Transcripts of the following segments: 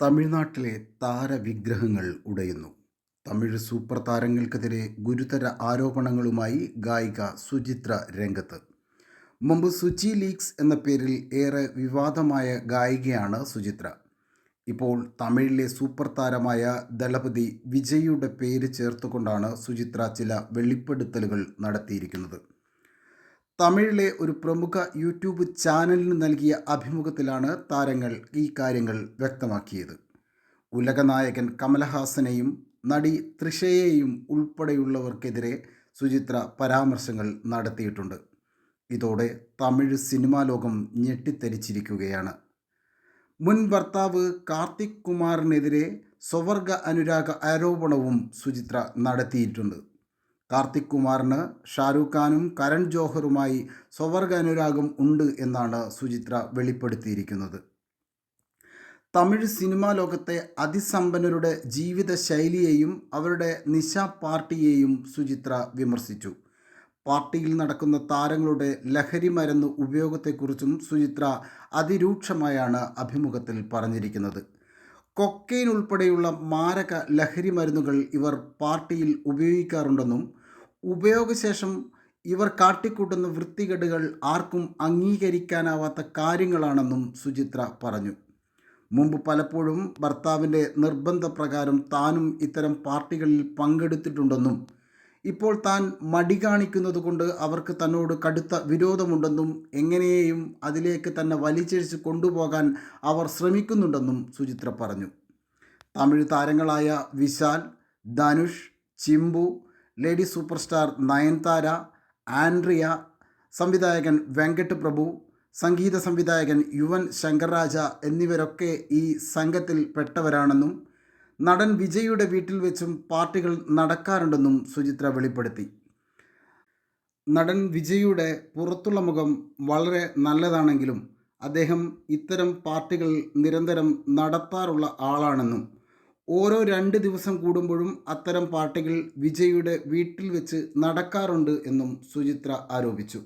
തമിഴ്നാട്ടിലെ താരവിഗ്രഹങ്ങൾ ഉടയുന്നു. തമിഴ് സൂപ്പർ താരങ്ങൾക്കെതിരെ ഗുരുതര ആരോപണങ്ങളുമായി ഗായിക സുചിത്ര രംഗത്ത്. മുമ്പ് സുചി ലീഗ്സ് എന്ന പേരിൽ ഏറെ വിവാദമായ ഗായികയാണ് സുചിത്ര. ഇപ്പോൾ തമിഴിലെ സൂപ്പർ താരമായ ദളപതി വിജയിയുടെ പേര് ചേർത്തുകൊണ്ടാണ് സുചിത്ര ചില വെളിപ്പെടുത്തലുകൾ നടത്തിയിരിക്കുന്നത്. തമിഴിലെ ഒരു പ്രമുഖ യൂട്യൂബ് ചാനലിന് നൽകിയ അഭിമുഖത്തിലാണ് താരങ്ങൾ ഈ കാര്യങ്ങൾ വ്യക്തമാക്കിയത്. ഉലകനായകൻ കമലഹാസനെയും നടി ത്രിഷയെയും ഉൾപ്പെടെയുള്ളവർക്കെതിരെ സുചിത്ര പരാമർശങ്ങൾ നടത്തിയിട്ടുണ്ട്. ഇതോടെ തമിഴ് സിനിമാ ലോകം ഞെട്ടിത്തെരിച്ചിരിക്കുകയാണ്. മുൻ ഭർത്താവ് കാർത്തിക് കുമാറിനെതിരെ സ്വവർഗ അനുരാഗ ആരോപണവും സുചിത്ര നടത്തിയിട്ടുണ്ട്. കാർത്തിക് കുമാറിന് ഷാരൂഖ് ഖാനും കരൺ ജോഹറുമായി സ്വവർഗ അനുരാഗം ഉണ്ട് എന്നാണ് സുചിത്ര വെളിപ്പെടുത്തിയിരിക്കുന്നത്. തമിഴ് സിനിമാ ലോകത്തെ അതിസമ്പന്നരുടെ ജീവിത ശൈലിയെയും അവരുടെ നിശ പാർട്ടിയെയും സുചിത്ര വിമർശിച്ചു. പാർട്ടിയിൽ നടക്കുന്ന താരങ്ങളുടെ ലഹരി മരുന്ന് ഉപയോഗത്തെക്കുറിച്ചും സുചിത്ര അതിരൂക്ഷമായാണ് അഭിമുഖത്തിൽ പറഞ്ഞിരിക്കുന്നത്. കൊക്കൈൻ ഉൾപ്പെടെയുള്ള മാരക ലഹരി മരുന്നുകൾ ഇവർ പാർട്ടിയിൽ ഉപയോഗിക്കാറുണ്ടെന്നും ഉപയോഗശേഷം ഇവർ കാട്ടിക്കൂട്ടുന്ന വൃത്തികേടുകൾ ആർക്കും അംഗീകരിക്കാനാവാത്ത കാര്യങ്ങളാണെന്നും സുചിത്ര പറഞ്ഞു. മുമ്പ് പലപ്പോഴും ഭർത്താവിന്റെ നിർബന്ധപ്രകാരം താനും ഇത്തരം പാർട്ടികളിൽ പങ്കെടുത്തിട്ടുണ്ടെന്നും ഇപ്പോൾ താൻ മടി കാണിക്കുന്നത് കൊണ്ട് അവർക്ക് തന്നോട് കടുത്ത വിരോധമുണ്ടെന്നും എങ്ങനെയും അതിലേക്ക് തന്നെ വലിച്ചിഴിച്ച് കൊണ്ടുപോകാൻ അവർ ശ്രമിക്കുന്നുണ്ടെന്നും സുചിത്ര പറഞ്ഞു. തമിഴ് താരങ്ങളായ Vishal Dhanush Simbu lady super star Nayanthara Andrea സംവിധായകൻ വെങ്കട്ട് പ്രഭു സംഗീത സംവിധായകൻ യുവൻ ശങ്കർ രാജ എന്നിവരൊക്കെ ഈ സംഘത്തിൽ പെട്ടവരാണെന്നും നടൻ വിജയുടെ വീട്ടിൽ വെച്ചും പാർട്ടികൾ നടക്കാറുണ്ടെന്നും സുചിത്ര വെളിപ്പെടുത്തി. നടൻ വിജയുടെ പുറത്തുള്ള മുഖം വളരെ നല്ലതാണെങ്കിലും അദ്ദേഹം ഇത്തരം പാർട്ടികൾ നിരന്തരം നടത്താറുള്ള ആളാണെന്നും ഓരോ രണ്ട് ദിവസം കൂടുമ്പോഴും അത്തരം പാർട്ടികൾ വിജയുടെ വീട്ടിൽ വെച്ച് നടക്കാറുണ്ട് എന്നും സുചിത്ര ആരോപിച്ചു.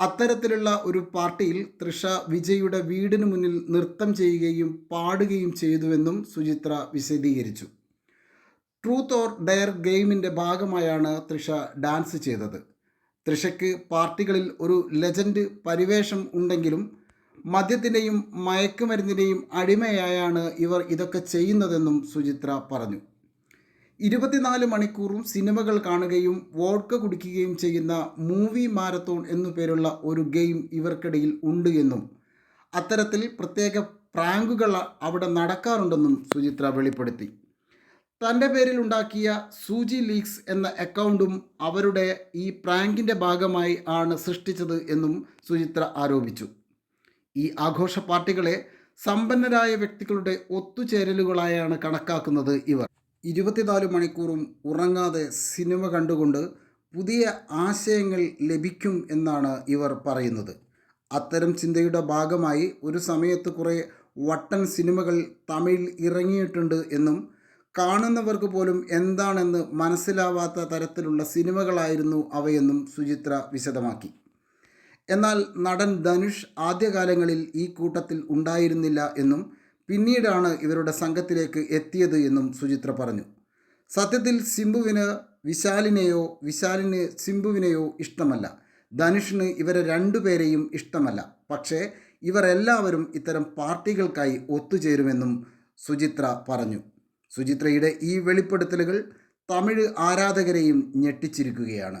അത്തരത്തിലുള്ള ഒരു പാർട്ടിയിൽ തൃഷ വിജയുടെ വീടിന് മുന്നിൽ നൃത്തം ചെയ്യുകയും പാടുകയും ചെയ്തുവെന്നും സുചിത്ര വിശദീകരിച്ചു. ട്രൂത്ത് ഓർ ഡയർ ഗെയിമിന്റെ ഭാഗമായാണ് തൃഷ ഡാൻസ് ചെയ്തത്. തൃഷയ്ക്ക് പാർട്ടികളിൽ ഒരു ലെജൻഡ് പരിവേഷം ഉണ്ടെങ്കിലും മദ്യത്തിന്റെയും മയക്കുമരുന്നിന്റെയും അടിമയായാണ് ഇവർ ഇതൊക്കെ ചെയ്യുന്നതെന്നും സുചിത്ര പറഞ്ഞു. ഇരുപത്തിനാല് മണിക്കൂറും സിനിമകൾ കാണുകയും വോഡ്ക കുടിക്കുകയും ചെയ്യുന്ന മൂവി മാരത്തോൺ എന്നു പേരുള്ള ഒരു ഗെയിം ഇവർക്കിടയിൽ ഉണ്ട് എന്നും അത്തരത്തിൽ പ്രത്യേക പ്രാങ്കുകൾ അവിടെ നടക്കാറുണ്ടെന്നും സുചിത്ര വെളിപ്പെടുത്തി. തന്റെ പേരിൽ ഉണ്ടാക്കിയ സൂചി ലീക്സ് എന്ന അക്കൗണ്ടും അവരുടെ ഈ പ്രാങ്കിന്റെ ഭാഗമായി ആണ് സൃഷ്ടിച്ചത് എന്നും സുചിത്ര ആരോപിച്ചു. ഈ ആഘോഷ പാർട്ടികളെ സമ്പന്നരായ വ്യക്തികളുടെ ഒത്തുചേരലുകളായാണ് കണക്കാക്കുന്നത് ഇവർ. ഇരുപത്തിനാല് മണിക്കൂറും ഉറങ്ങാതെ സിനിമ കണ്ടുകൊണ്ട് പുതിയ ആശയങ്ങൾ ലഭിക്കും എന്നാണ് ഇവർ പറയുന്നത്. അത്തരം ചിന്തയുടെ ഭാഗമായി ഒരു സമയത്ത് കുറേ വട്ടൻ സിനിമകൾ തമിഴിൽ ഇറങ്ങിയിട്ടുണ്ട് എന്നും കാണുന്നവർക്ക് പോലും എന്താണെന്ന് മനസ്സിലാവാത്ത തരത്തിലുള്ള സിനിമകളായിരുന്നു അവയെന്നും സുചിത്ര വിശദമാക്കി. എന്നാൽ നടൻ ധനുഷ് ആദ്യകാലങ്ങളിൽ ഈ കൂട്ടത്തിൽ ഉണ്ടായിരുന്നില്ല എന്നും പിന്നീടാണ് ഇവരുടെ സംഘത്തിലേക്ക് എത്തിയത് എന്നും സുചിത്ര പറഞ്ഞു. സത്യത്തിൽ സിംബുവിന് വിശാലിനെയോ വിശാലിന് സിംബുവിനെയോ ഇഷ്ടമല്ല. ധനുഷിന് ഇവരെ രണ്ടുപേരെയും ഇഷ്ടമല്ല. പക്ഷേ ഇവരെല്ലാവരും ഇത്തരം പാർട്ടികൾക്കായി ഒത്തുചേരുമെന്നും സുചിത്ര പറഞ്ഞു. സുചിത്രയുടെ ഈ വെളിപ്പെടുത്തലുകൾ തമിഴ് ആരാധകരെയും ഞെട്ടിച്ചിരിക്കുകയാണ്.